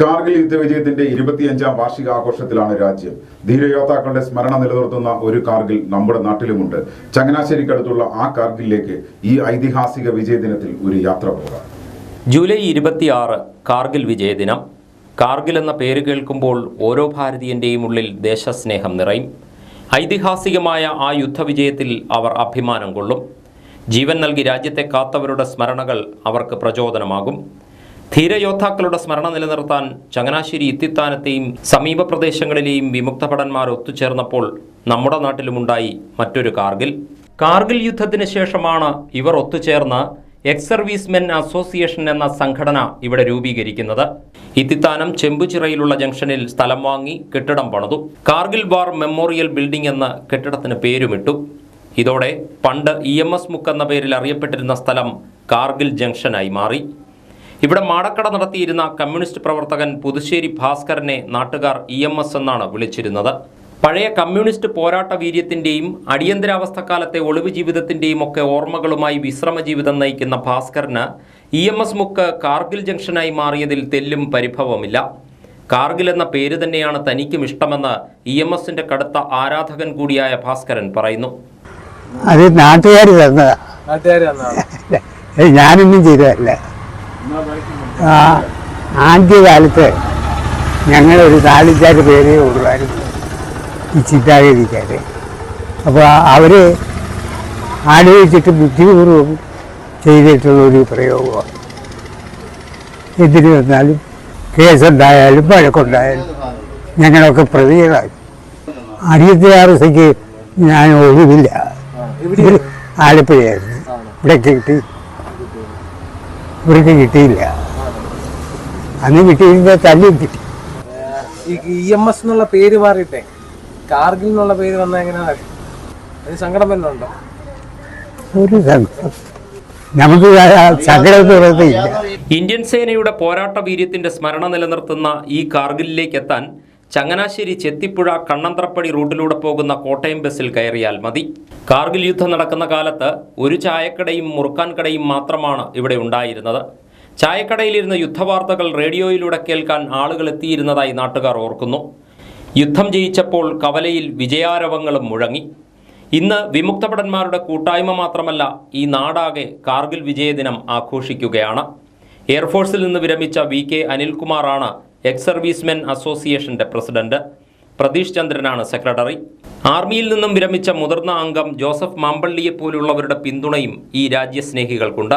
കാർഗിൽ യുദ്ധവിജയത്തിന്റെ ഇരുപത്തിയഞ്ചാം വാർഷികാഘോഷത്തിലാണ് രാജ്യം. ധീരയോദ്ധാക്കളുടെ സ്മരണ നിലനിർത്തുന്ന ഒരു കാർഗിൽ നമ്മുടെ നാട്ടിലുമുണ്ട്. ചങ്ങനാശ്ശേരിക്കടുത്തുള്ള ആ കാർഗിലേക്ക് ഈ ഐതിഹാസിക വിജയദിനത്തിൽ ഒരു യാത്ര പോകാം. ജൂലൈ ഇരുപത്തിയാറ് കാർഗിൽ വിജയദിനം. കാർഗിൽ എന്ന പേര് കേൾക്കുമ്പോൾ ഓരോ ഭാരതീയന്റെയും ഉള്ളിൽ ദേശസ്നേഹം നിറയും. ഐതിഹാസികമായ ആ യുദ്ധവിജയത്തിൽ അവർ അഭിമാനം കൊള്ളും. ജീവൻ നൽകി രാജ്യത്തെ കാത്തവരുടെ സ്മരണകൾ അവർക്ക് പ്രചോദനമാകും. ധീരയോദ്ധാക്കളുടെ സ്മരണ നിലനിർത്താൻ ചങ്ങനാശ്ശേരി ഇത്തിത്താനത്തെയും സമീപ പ്രദേശങ്ങളിലെയും വിമുക്ത ഭടന്മാർ ഒത്തുചേർന്നപ്പോൾ നമ്മുടെ നാട്ടിലുമുണ്ടായി മറ്റൊരു കാർഗിൽ. കാർഗിൽ യുദ്ധത്തിന് ശേഷമാണ് ഇവർ ഒത്തുചേർന്ന് എക്സ് സർവീസ്മെൻ അസോസിയേഷൻ എന്ന സംഘടന ഇവിടെ രൂപീകരിക്കുന്നത്. ഇത്തിത്താനം ചെമ്പുചിറയിലുള്ള ജംഗ്ഷനിൽ സ്ഥലം വാങ്ങി കെട്ടിടം പണിതു. കാർഗിൽ വാർ മെമ്മോറിയൽ ബിൽഡിംഗ് എന്ന കെട്ടിടത്തിന് പേരുമിട്ടു. ഇതോടെ പണ്ട് ഇ എം എസ് മുക്ക് എന്ന പേരിൽ അറിയപ്പെട്ടിരുന്ന സ്ഥലം കാർഗിൽ ജംഗ്ഷനായി മാറി. ഇവിടെ മാടക്കട നടത്തിയിരുന്ന കമ്മ്യൂണിസ്റ്റ് പ്രവർത്തകൻ പുതുശ്ശേരി ഭാസ്കരനെ നാട്ടുകാർ ഇ എം എസ് എന്നാണ് വിളിച്ചിരുന്നത്. പഴയ കമ്മ്യൂണിസ്റ്റ് പോരാട്ട വീര്യത്തിന്റെയും അടിയന്തരാവസ്ഥക്കാലത്തെ ഒളിവ് ജീവിതത്തിന്റെയും ഒക്കെ ഓർമ്മകളുമായി വിശ്രമ ജീവിതം നയിക്കുന്ന ഭാസ്കരന് ഇ എം എസ് മുക്ക് കാർഗിൽ ജംഗ്ഷനായി മാറിയതിൽ തെല്ലും പരിഭവമില്ല. കാർഗിൽ എന്ന പേര് തന്നെയാണ് തനിക്കും ഇഷ്ടമെന്ന് ഇ എം എസിന്റെ കടുത്ത ആരാധകൻ കൂടിയായ ഭാസ്കരൻ പറയുന്നു. അത് നാട്ടുകാർ തന്നതാ. ഞാനൊന്നും ചെയ്തതല്ല. ആ ആദ്യകാലത്ത് ഞങ്ങളൊരു താളിച്ചാർ പേരേ ഉള്ളായിരുന്നു. ഈ ചിന്താഗതിക്കാർ അപ്പോൾ അവർ ആലോചിച്ചിട്ട് ബുദ്ധിപൂർവം ചെയ്തിട്ടുള്ള ഒരു പ്രയോഗമാണ്. എന്തിനു വന്നാലും കേസുണ്ടായാലും വഴക്കുണ്ടായാലും ഞങ്ങളൊക്കെ പ്രതികളായി. അടിയത്തെ ആർസയ്ക്ക് ഞാൻ ഒഴിവില്ല. ആലപ്പുഴയായിരുന്നു. ഇവിടെ കിട്ടി. ഇവർക്ക് കിട്ടിയില്ല. അന്ന് കിട്ടിയിരുന്ന തല്ലും കിട്ടി. ഈ ഇ എം എസ് എന്നുള്ള പേര് മാറിയിട്ടെ? കാർഗിൽ എന്നുള്ള പേര് വന്ന എങ്ങനെയാ അതിന് സങ്കടം വരുന്നുണ്ടോ ഒരു സങ്കടം. നമുക്ക് സങ്കടം ഇന്ത്യൻ സേനയുടെ പോരാട്ട വീര്യത്തിന്റെ സ്മരണ നിലനിർത്തുന്ന ഈ കാർഗിലിലേക്ക് എത്താൻ ചങ്ങനാശ്ശേരി ചെത്തിപ്പുഴ കണ്ണന്ത്രപ്പടി റൂട്ടിലൂടെ പോകുന്ന കോട്ടയം ബസ്സിൽ കയറിയാൽ മതി. കാർഗിൽ യുദ്ധം നടക്കുന്ന കാലത്ത് ഒരു ചായക്കടയും മുറുക്കാൻ കടയും മാത്രമാണ് ഇവിടെ ഉണ്ടായിരുന്നത്. ചായക്കടയിലിരുന്ന യുദ്ധവാർത്തകൾ റേഡിയോയിലൂടെ കേൾക്കാൻ ആളുകൾ എത്തിയിരുന്നതായി നാട്ടുകാർ ഓർക്കുന്നു. യുദ്ധം ജയിച്ചപ്പോൾ കവലയിൽ വിജയാരവങ്ങളും മുഴങ്ങി. ഇന്ന് വിമുക്തഭടന്മാരുടെ കൂട്ടായ്മ മാത്രമല്ല ഈ നാടാകെ കാർഗിൽ വിജയദിനം ആഘോഷിക്കുകയാണ്. എയർഫോഴ്സിൽ നിന്ന് വിരമിച്ച വി കെ അനിൽകുമാറാണ് എക്സ് സർവീസ്മെൻ അസോസിയേഷന്റെ പ്രസിഡന്റ് പ്രതീഷ് ചന്ദ്രനാണ് സെക്രട്ടറി. ആർമിയിൽ നിന്നും വിരമിച്ച മുതിർന്ന അംഗം ജോസഫ് മാമ്പള്ളിയെ പോലുള്ളവരുടെ പിന്തുണയും ഈ രാജ്യസ്നേഹികൾക്കുണ്ട്.